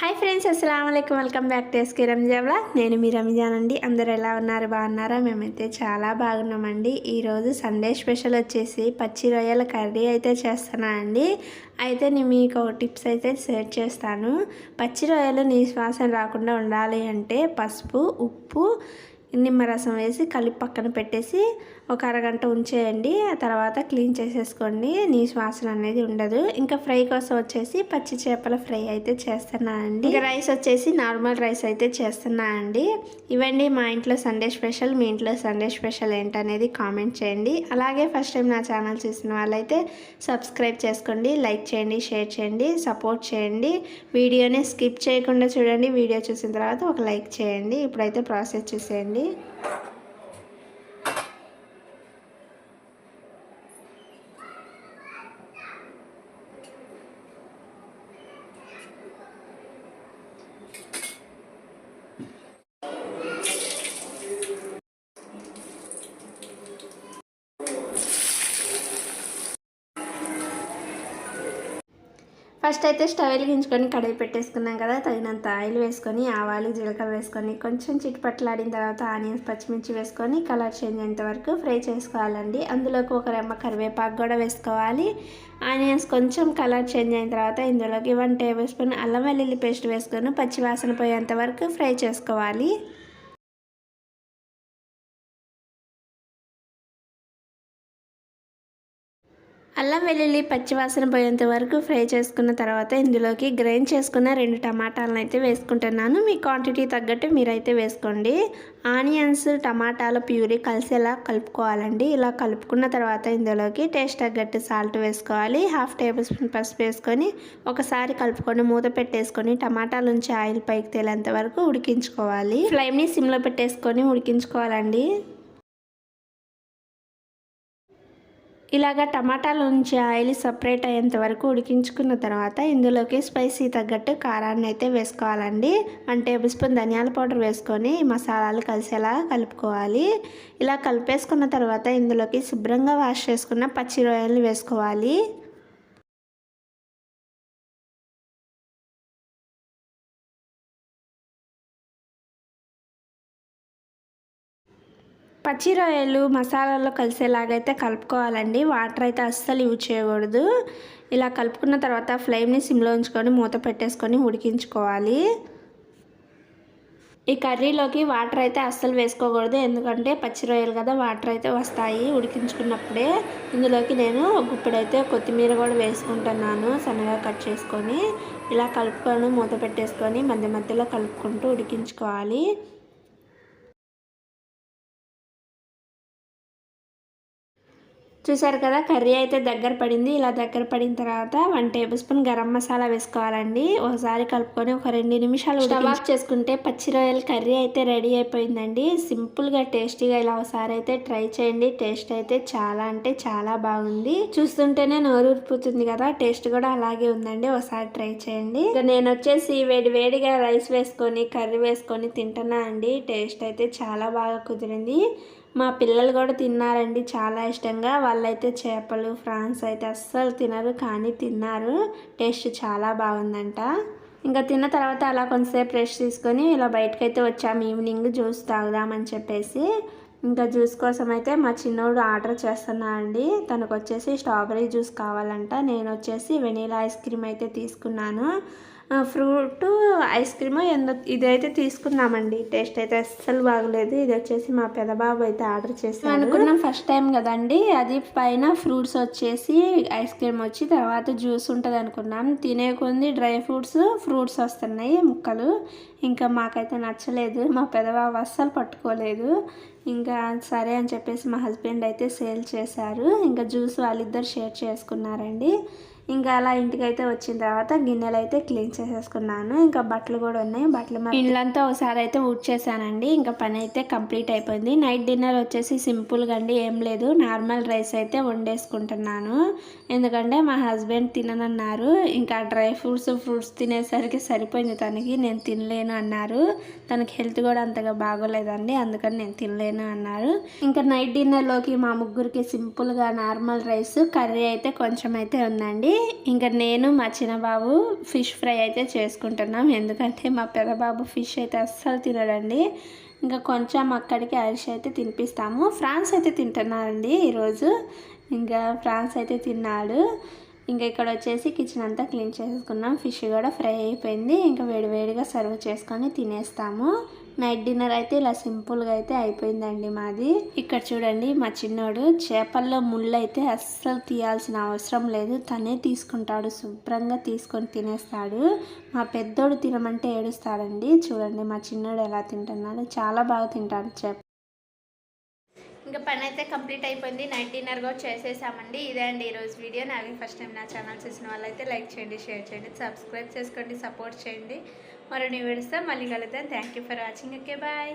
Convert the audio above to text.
Hi friends అస్సలం అయికం welcome back to SK రంజావ్లా నేను మీ రంజాన్ అండి అందరు ఎలా ఉన్నారు? బాగున్నారా? మేమైతే చాలా బాగున్నామండి. ఈరోజు సండే స్పెషల్ వచ్చేసి పచ్చి రొయ్యల కర్రీ అయితే చేస్తున్నా అండి. అయితే నేను మీకు ఒక టిప్స్ అయితే షేర్ చేస్తాను. పచ్చి రొయ్యలు నీ శ్వాసన రాకుండా ఉండాలి అంటే పసుపు ఉప్పు నిమ్మరసం వేసి కలిపి పక్కన పెట్టేసి ఒక అరగంట ఉంచేయండి. ఆ తర్వాత క్లీన్ చేసేసుకోండి. నీచు వాసన అనేది ఉండదు. ఇంకా ఫ్రై కోసం వచ్చేసి పచ్చి చేపల ఫ్రై అయితే చేస్తున్నానండి. ఇంకా రైస్ వచ్చేసి నార్మల్ రైస్ అయితే చేస్తున్నానండి. ఇవండి మా ఇంట్లో సండే స్పెషల్ మీ ఇంట్లో సండే స్పెషల్ ఏంటనేది కామెంట్ చేయండి. అలాగే ఫస్ట్ టైం నా ఛానల్ చూసిన వాళ్ళైతే సబ్స్క్రైబ్ చేసుకోండి లైక్ చేయండి షేర్ చేయండి సపోర్ట్ చేయండి. వీడియోని స్కిప్ చేయకుండా చూడండి. వీడియో చూసిన తర్వాత ఒక లైక్ చేయండి. ఇప్పుడైతే ప్రాసెస్ చూసేయండి. ಮಾಡಿ ఫస్ట్ అయితే స్టవ్ వెలిగించుకొని కడాయి పెట్టేసుకున్నాం కదా తగినంత ఆయిల్ వేసుకొని ఆవాలు జీలకర్ర వేసుకొని కొంచెం చిట్టుపట్లాడిన తర్వాత ఆనియన్స్ పచ్చిమిర్చి వేసుకొని కలర్ చేంజ్ అయ్యేంత వరకు ఫ్రై చేసుకోవాలండి. అందులోకి ఒక రెమ్మ కరివేపాకు కూడా వేసుకోవాలి. ఆనియన్స్ కొంచెం కలర్ చేంజ్ అయిన తర్వాత ఇందులోకి వన్ టేబుల్ స్పూన్ అల్లం వెల్లుల్లి పేస్ట్ వేసుకొని పచ్చివాసన పోయేంత వరకు ఫ్రై చేసుకోవాలి. అల్లం వెల్లుల్లి పచ్చివాసన పోయేంత వరకు ఫ్రై చేసుకున్న తర్వాత ఇందులోకి గ్రైండ్ చేసుకున్న రెండు టమాటాలను అయితే వేసుకుంటున్నాను. మీ క్వాంటిటీ తగ్గట్టు మీరైతే వేసుకోండి. ఆనియన్స్ టమాటాల ప్యూరీ కలిసేలా కలుపుకోవాలండి. ఇలా కలుపుకున్న తర్వాత ఇందులోకి టేస్ట్ తగ్గట్టు సాల్ట్ వేసుకోవాలి. హాఫ్ టేబుల్ స్పూన్ పసుపు వేసుకొని ఒకసారి కలుపుకొని మూత పెట్టేసుకొని టమాటాల నుంచి ఆయిల్ పైకి తేలేంత వరకు ఉడికించుకోవాలి. ఫ్లేమ్ని సిమ్లో పెట్టేసుకొని ఉడికించుకోవాలండి. ఇలాగ టమాటాల నుంచి ఆయిల్ సపరేట్ అయ్యేంత వరకు ఉడికించుకున్న తర్వాత ఇందులోకి స్పైసీ తగ్గట్టు కారాన్ని అయితే వేసుకోవాలండి. వన్ టేబుల్ స్పూన్ ధనియాల పౌడర్ వేసుకొని మసాలాలు కలిసేలా కలుపుకోవాలి. ఇలా కలిపేసుకున్న తర్వాత ఇందులోకి శుభ్రంగా వాష్ చేసుకున్న పచ్చి రొయ్యలు వేసుకోవాలి. పచ్చి రొయ్యలు మసాలాలో కలిసేలాగైతే కలుపుకోవాలండి. వాటర్ అయితే అస్సలు యూజ్ చేయకూడదు. ఇలా కలుపుకున్న తర్వాత ఫ్లేమ్ని సిమ్లో ఉంచుకొని మూత పెట్టేసుకొని ఉడికించుకోవాలి. ఈ కర్రీలోకి వాటర్ అయితే అస్సలు వేసుకోకూడదు. ఎందుకంటే పచ్చి రొయ్యలు కదా వాటర్ అయితే వస్తాయి ఉడికించుకున్నప్పుడే. ఇందులోకి నేను గుప్పెడైతే కొత్తిమీర కూడా వేసుకుంటున్నాను సన్నగా కట్ చేసుకొని. ఇలా కలుపుకొని మూత పెట్టేసుకొని మధ్య మధ్యలో కలుపుకుంటూ ఉడికించుకోవాలి. చూసారు కదా కర్రీ అయితే దగ్గర పడింది. ఇలా దగ్గర పడిన తర్వాత one tablespoon garam masala వేసుకోవాలండి. ఒకసారి కలుపుకొని ఒక రెండు నిమిషాలు స్టవ్ ఆఫ్ చేసుకుంటే పచ్చి రొయ్యల కర్రీ అయితే రెడీ అయిపోయిందండి. సింపుల్గా టేస్టీగా ఇలా ఒకసారి అయితే ట్రై చేయండి. టేస్ట్ అయితే చాలా అంటే చాలా బాగుంది. చూస్తుంటేనే నోరూరిపోతుంది కదా టేస్ట్ కూడా అలాగే ఉందండి. ఒకసారి ట్రై చేయండి. ఇక నేను వచ్చేసి వేడి వేడిగా రైస్ వేసుకొని కర్రీ వేసుకొని తింటున్నా అండి. టేస్ట్ అయితే చాలా బాగా కుదిరింది. మా పిల్లలు కూడా తిన్నారండి. చాలా ఇష్టంగా. వాళ్ళైతే చేపలు ఫ్రాన్స్ అయితే అస్సలు తినరు కానీ తిన్నారు. టేస్ట్ చాలా బాగుందంట. ఇంకా తిన్న తర్వాత అలా కొంతసేపు రెస్ట్ తీసుకొని ఇలా బయటకైతే వచ్చాము. ఈవినింగ్ జ్యూస్ తాగుదామని చెప్పేసి. ఇంకా జ్యూస్ కోసం అయితే మా చిన్నోడు ఆర్డర్ చేస్తున్నా అండి తనకు వచ్చేసి స్ట్రాబెరీ జ్యూస్ కావాలంట. నేను వచ్చేసి వెనీలా ఐస్ క్రీమ్ అయితే తీసుకున్నాను. ఫ్రూట్ ఐస్ క్రీమ్ ఎందు ఇదైతే తీసుకున్నామండి. టేస్ట్ అయితే అస్సలు బాగలేదు. ఇది వచ్చేసి మా పెదబాబు అయితే ఆర్డర్ చేసి అనుకున్నాం ఫస్ట్ టైం కదండి. అది పైన ఫ్రూట్స్ వచ్చేసి ఐస్ క్రీమ్ వచ్చి తర్వాత జ్యూస్ ఉంటుంది అనుకున్నాం. తినే కొంది డ్రై ఫ్రూట్స్ ఫ్రూట్స్ వస్తున్నాయి ముక్కలు. ఇంకా మాకైతే నచ్చలేదు. మా పెదబాబు అస్సలు పట్టుకోలేదు. ఇంకా సరే అని చెప్పేసి మా హస్బెండ్ అయితే సేల్ చేశారు. ఇంకా జ్యూస్ వాళ్ళిద్దరు షేర్ చేసుకున్నారండి. ఇంకా అలా ఇంటికి అయితే వచ్చిన తర్వాత గిన్నెలు అయితే క్లీన్ చేసేసుకున్నాను. ఇంకా బట్టలు కూడా ఉన్నాయి. బట్టలు ఇండ్లంతా ఒకసారి అయితే ఊడ్ చేశానండి ఇంకా పని అయితే కంప్లీట్ అయిపోయింది. నైట్ డిన్నర్ వచ్చేసి సింపుల్గా అండి ఏం లేదు. నార్మల్ రైస్ అయితే వండేసుకుంటున్నాను. ఎందుకంటే మా హస్బెండ్ తిననన్నారు. ఇంకా డ్రై ఫ్రూట్స్ ఫ్రూట్స్ తినేసరికి సరిపోయింది తనకి. నేను తినలేను అన్నారు. తనకి హెల్త్ కూడా అంతగా బాగోలేదండి. అందుకని నేను తినలేను అన్నారు. ఇంకా నైట్ డిన్నర్లోకి మా ముగ్గురికి సింపుల్గా నార్మల్ రైస్ కర్రీ అయితే కొంచెం అయితే ఉందండి. ఇంకా నేను మా చిన్న బాబు ఫిష్ ఫ్రై అయితే చేసుకుంటున్నాం. ఎందుకంటే మా పెద్ద బాబు ఫిష్ అయితే అస్సలు తినడండి. ఇంకా కొంచెం అక్కడికి అరిసి అయితే తినిపిస్తాము. ఫ్రాన్స్ అయితే తింటున్నారండి ఈరోజు. ఇంకా ఫ్రాన్స్ అయితే తిన్నాడు. ఇంకా ఇక్కడ వచ్చేసి కిచెన్ అంతా క్లీన్ చేసుకున్నాం ఫిష్ కూడా ఫ్రై అయిపోయింది. ఇంకా వేడివేడిగా సర్వ్ చేసుకొని తినేస్తాము. నైట్ డిన్నర్ అయితే ఇలా సింపుల్గా అయితే అయిపోయిందండి మాది. ఇక్కడ చూడండి మా చిన్నోడు చేపల్లో ముళ్ళు అయితే అస్సలు తీయాల్సిన అవసరం లేదు. తనే తీసుకుంటాడు శుభ్రంగా తీసుకొని తినేస్తాడు. మా పెద్దోడు తినమంటే ఏడుస్తాడండి. చూడండి మా చిన్నోడు ఎలా తింటున్నాడు. చాలా బాగా తింటాడు చేప. ఇంకా పని అయితే కంప్లీట్ అయిపోయింది. నైట్ డిన్నర్ కూడా చేసేసామండి. ఇదే అండి ఈరోజు వీడియో. నావి ఫస్ట్ టైం నా ఛానల్ చూసిన వాళ్ళైతే లైక్ చేయండి షేర్ చేయండి సబ్స్క్రైబ్ చేసుకోండి సపోర్ట్ చేయండి. మరో నీ వీడియోస్తో మళ్ళీ కలుద్దాం. Thank you for watching okay bye